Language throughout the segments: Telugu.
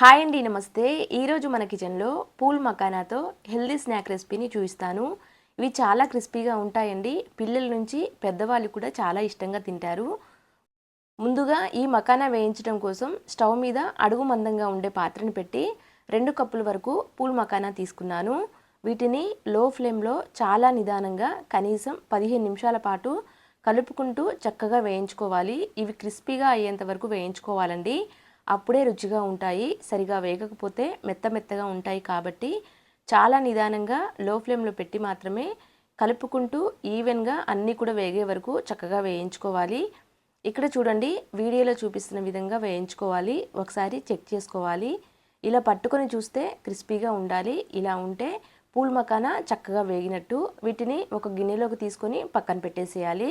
హాయ్ అండి నమస్తే. ఈరోజు మన కిచెన్లో పూల్ మకానాతో హెల్దీ స్నాక్ రెసిపీని చూపిస్తాను. ఇవి చాలా క్రిస్పీగా ఉంటాయండి. పిల్లల నుంచి పెద్దవాళ్ళు కూడా చాలా ఇష్టంగా తింటారు. ముందుగా ఈ మకానా వేయించడం కోసం స్టవ్ మీద అడుగు మందంగా ఉండే పాత్రను పెట్టి రెండు కప్పుల వరకు పూల్ మకానా తీసుకున్నాను. వీటిని లో ఫ్లేమ్లో చాలా నిదానంగా కనీసం పదిహేను నిమిషాల పాటు కలుపుకుంటూ చక్కగా వేయించుకోవాలి. ఇవి క్రిస్పీగా అయ్యేంత వరకు వేయించుకోవాలండి. అప్పుడే రుచిగా ఉంటాయి సరిగా వేగకపోతే మెత్త మెత్తగా ఉంటాయి కాబట్టి చాలా నిదానంగా లో ఫ్లేమ్లో పెట్టి మాత్రమే కలుపుకుంటూ ఈవెన్గా అన్నీ కూడా వేగే వరకు చక్కగా వేయించుకోవాలి. ఇక్కడ చూడండి వీడియోలో చూపిస్తున్న విధంగా వేయించుకోవాలి. ఒకసారి చెక్ చేసుకోవాలి. ఇలా పట్టుకొని చూస్తే క్రిస్పీగా ఉండాలి. ఇలా ఉంటే పూల్ మకానా చక్కగా వేగినట్టు వీటిని ఒక గిన్నెలోకి తీసుకొని పక్కన పెట్టేసేయాలి.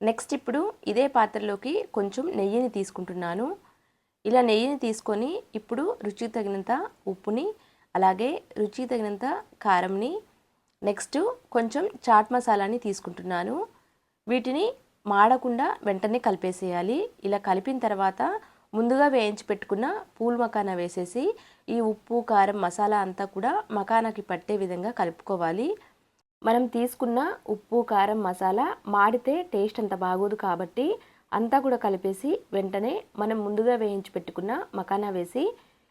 నెక్స్ట్ ఇప్పుడు ఇదే పాత్రలోకి కొంచెం నెయ్యిని తీసుకుంటున్నాను. ఇలా నెయ్యిని తీసుకొని ఇప్పుడు రుచికి తగినంత ఉప్పుని అలాగే రుచికి తగినంత కారంని నెక్స్ట్ కొంచెం చాట్ మసాలాని తీసుకుంటున్నాను. వీటిని మాడకుండా వెంటనే కలిపేసేయాలి. ఇలా కలిపిన తర్వాత ముందుగా వేయించి పెట్టుకున్న పూల్ మకానా వేసేసి ఈ ఉప్పు కారం మసాలా అంతా కూడా మకానాకి పట్టే విధంగా కలుపుకోవాలి. మనం తీసుకున్న ఉప్పు కారం మసాలా మాడితే టేస్ట్ అంత బాగోదు కాబట్టి అంతా కూడా కలిపేసి వెంటనే మనం ముందుగా వేయించి పెట్టుకున్న మకానా వేసి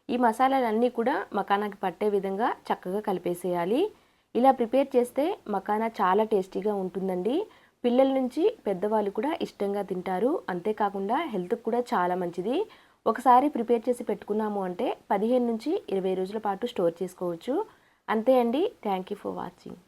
ఈ మసాలాలన్నీ కూడా మకానాకి పట్టే విధంగా చక్కగా కలిపేసేయాలి. ఇలా ప్రిపేర్ చేస్తే మకానా చాలా టేస్టీగా ఉంటుందండి. పిల్లల నుంచి పెద్దవాళ్ళు కూడా ఇష్టంగా తింటారు. అంతేకాకుండా హెల్త్కి కూడా చాలా మంచిది. ఒకసారి ప్రిపేర్ చేసి పెట్టుకున్నాము అంటే పదిహేను నుంచి ఇరవై రోజుల పాటు స్టోర్ చేసుకోవచ్చు. అంతే అండి. Thank you for watching.